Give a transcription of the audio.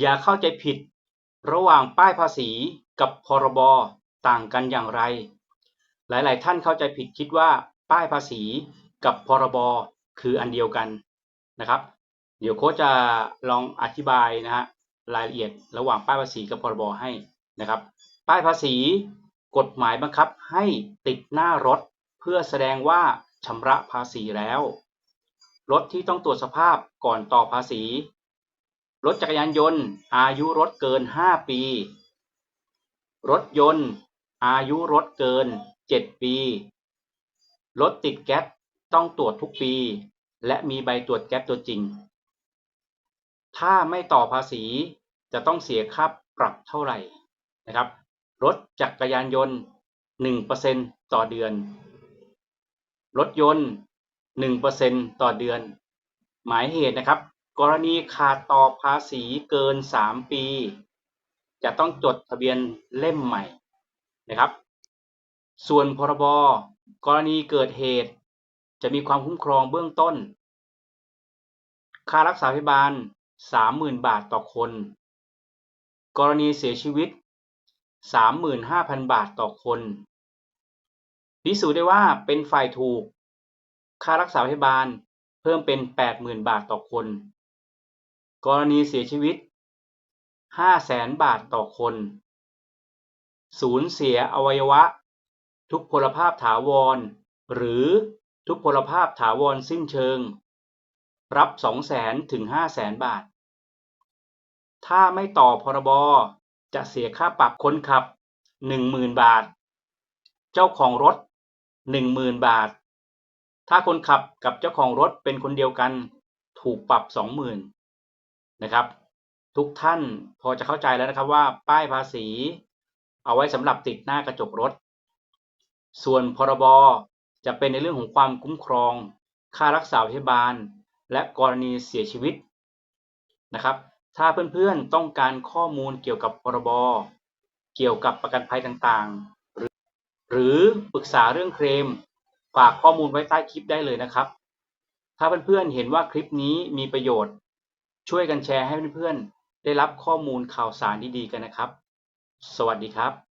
อย่าเข้าใจผิด ระหว่างป้ายภาษีกับพรบต่างกันอย่างไร หลาย ๆ ท่านเข้าใจผิดคิดว่าป้ายภาษีกับพรบคืออันเดียวกันนะครับ เดี๋ยวโค้ชจะลองอธิบายนะฮะรายละเอียดระหว่างป้ายภาษีกับพรบให้นะครับ ป้ายภาษีกฎหมายบังคับให้ติดหน้ารถ เพื่อแสดงว่าชำระภาษีแล้ว รถที่ต้องตรวจสภาพก่อนต่อภาษี รถจักรยานยนต์ อายุรถเกิน 5 ปี รถยนต์ อายุรถเกิน 7 ปี รถติดแก๊สต้องตรวจทุกปี และมีใบตรวจแก๊สตัวจริง ถ้าไม่ต่อภาษีจะต้องเสียค่าปรับเท่าไหร่นะครับ รถจักรยานยนต์ 1%ต่อเดือน รถยนต์ 1%ต่อเดือน หมายเหตุนะครับ กรณีขาดต่อภาษีเกิน 3 ปี จะต้องจดทะเบียนเล่มใหม่นะครับ ส่วนพรบกรณีเกิดเหตุ จะมีความคุ้มครองเบื้องต้น ค่ารักษาพยาบาล 30,000 บาทต่อคน กรณีเสียชีวิต 35,000 บาทต่อคนพิสูจน์ได้ว่าเป็นฝ่ายถูก ค่ารักษาพยาบาลเพิ่มเป็น 80,000 บาทต่อคน กรณีเสียชีวิต500,000บาทต่อคน สูญเสียอวัยวะ ทุกพลภาพถาวร หรือทุกพลภาพถาวรสิ้นเชิง รับ200,000ถึง500,000บาท ถ้าไม่ต่อพรบจะเสียค่าปรับคนขับ10,000บาท เจ้าของรถ10,000บาท ถ้าคนขับกับเจ้าของรถเป็นคนเดียวกัน ถูกปรับ20,000น นะครับ ทุกท่านพอจะเข้าใจแล้วนะครับว่าป้ายภาษี เอาไว้สำหรับติดหน้ากระจกรถ ส่วนพรบจะเป็นในเรื่องของความคุ้มครอง ค่ารักษาพยาบาล และกรณีเสียชีวิตนะครับ ถ้าเพื่อนๆต้องการข้อมูลเกี่ยวกับพรบเกี่ยวกับประกันภัยต่างๆ หรือหรือปรึกษาเรื่องเคลมฝากข้อมูลไว้ใต้คลิปได้เลยนะครับ ถ้าเพื่อนๆเห็นว่าคลิปนี้มีประโยชน์ ช่วยกันแชร์ให้เพื่อนๆ ได้รับข้อมูลข่าวสารดีๆกันนะครับ สวัสดีครับ